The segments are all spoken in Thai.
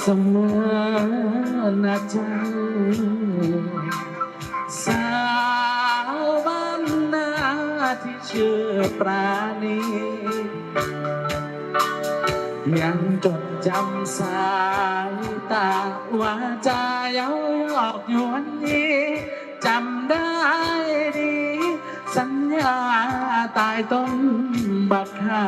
เสมอนะจ้าสาวบ้านนาที่ชื่อปราณียังจดจำสายตาว่าจาเย้ายอกยวนนี้จำได้ดี สัญญาตายต้นบักขา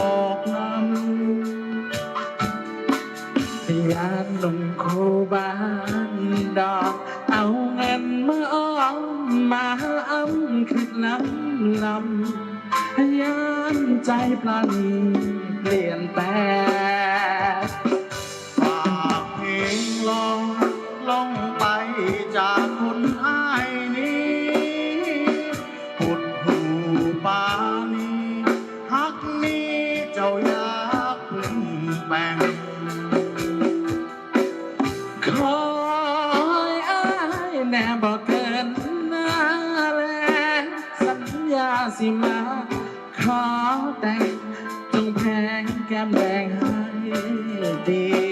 ออกน้ำยานลงโคบ้านดอก เอาเงินมาอ้อมมาอ้ำขึ้นลำลำยานใจพลันเปลี่ยนแปลง คอยอ้ายแน่บอกเกินหน้าแลสัญญาสิมา ขอแต่งจงแพงแก้มแดงให้ดี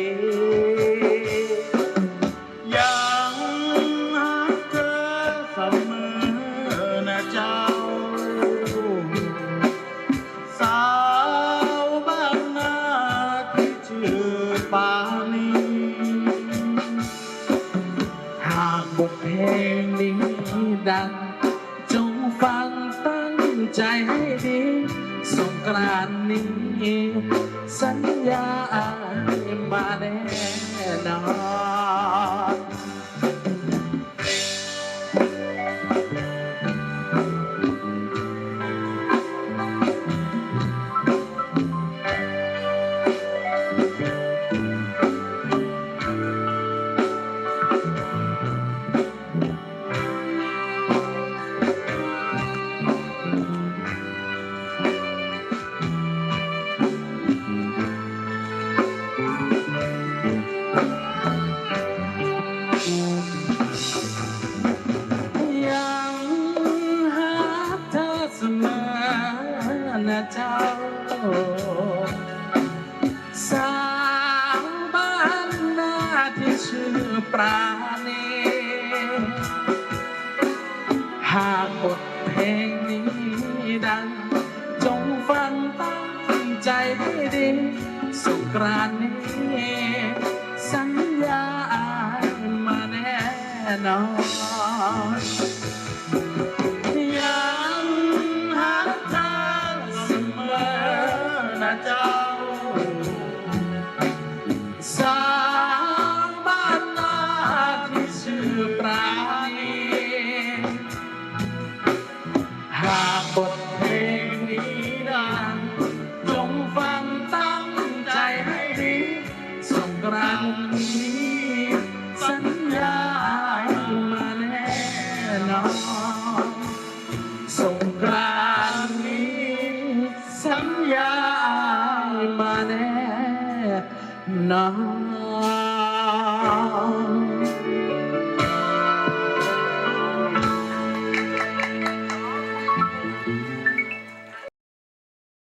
งนี้ดัง จงฟังตั้งใจให้ดี สงกรานต์นี้ สัญญามาแน่นอน ชื่อปราณีหากบทเพลงนี้ดัง จงฟังตั้งใจให้ดีสุกรานนี้สัญญามาแน่นอน สัญญามาแน่นาน